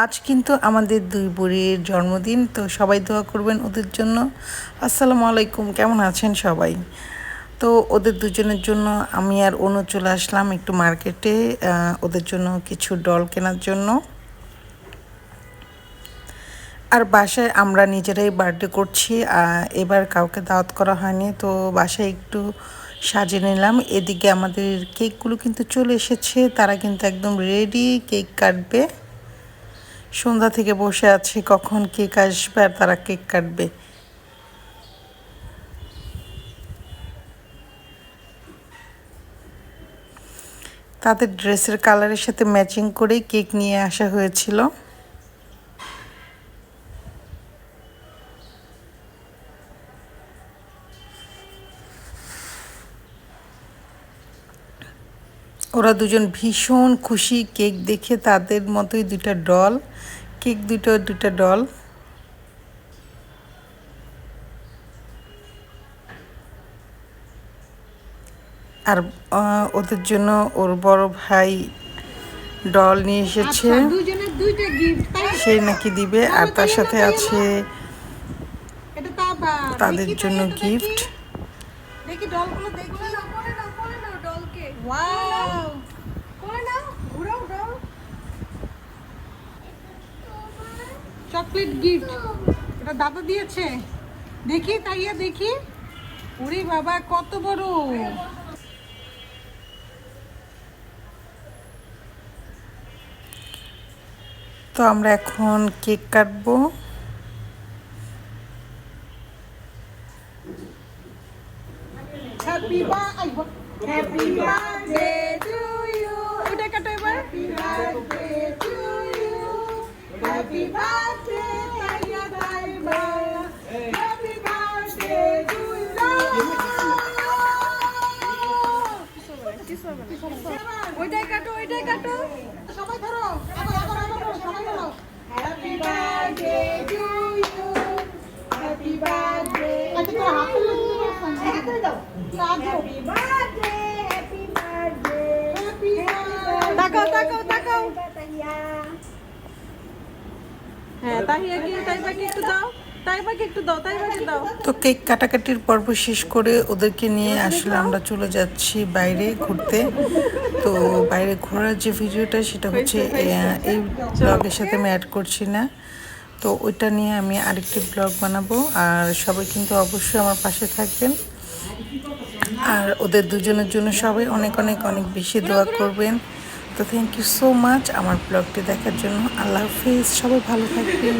আজ কিন্তু আমাদের দুই বুড়ির জন্মদিন, তো সবাই দোয়া করবেন ওদের জন্য। আসসালামু আলাইকুম, কেমন আছেন সবাই? তো ওদের দুজনের জন্য আমি আর অনু চলে আসলাম একটু মার্কেটে ওদের জন্য কিছু ডল কেনার জন্য। আর বাসায় আমরা নিজেরাই বার্থডে করছি এবার কাউকে দাওয়াত করা হয়নি, তো বাসায় একটু সাজিয়ে নিলাম। এদিকে আমাদের কেকগুলো কিন্তু চলে এসেছে, তারা কিন্তু একদম রেডি কেক কাটবে। সন্ধ্যা থেকে বসে আছি, কখন কেক আসবে আর তারা কেক কাটবে। তাদের ড্রেসের কালারের সাথে ম্যাচিং করেই কেক নিয়ে আসা হয়েছিল। ওরা দুজন ভীষণ খুশি কেক দেখে তাদের মতোই দুটা ডল কেক দুটো দুটা ডল আর ওদের জন্য ওর বড় ভাই ডল নিয়ে এসেছে আচ্ছা, দুজনের দুইটা গিফট তাই সে নাকি দিবে আর তার সাথে আছে তাদের জন্য গিফট দেখি ডলগুলো দেখি ডলকে চকলেট গিফট। এটা দাদা দিয়েছে। দেখি, তাইয়া দেখি। ওরে বাবা, কত বড়। তো আমরা এখন কেক কাটবো। Happy happy birthday to you ওটা কাটো এবার happy birthday to you happy birthday তাইয়া Taiba happy birthday to you ওইটাই কাটো ওইটাই কাটো। সবাই ধরো আবার আবার আবার সবাই ধরো। Happy birthday to you happy birthday আচ্ছা তোর হাতে দাও। Happy birthday happy birthday happy তাকাও তাকাও তাকাও। হ্যাঁ তো কেক কাটাকাটির পর্ব শেষ করে ওদেরকে নিয়ে আসলে আমরা চলে যাচ্ছি বাইরে ঘুরতে। তো বাইরে ঘোরার যে ভিডিওটা সেটা হচ্ছে এই ব্লগের সাথে আমি অ্যাড করছি না। তো ওইটা নিয়ে আমি আরেকটি ব্লগ বানাবো। আর সবাই কিন্তু অবশ্যই আমার পাশে থাকবেন। আর ওদের দুজনের জন্য সবাই অনেক অনেক অনেক বেশি দোয়া করবেন। তো থ্যাংক ইউ সো মাচ আমার ব্লগটি দেখার জন্য। আল্লাহ হাফিজ সবাই ভালো থাকবেন।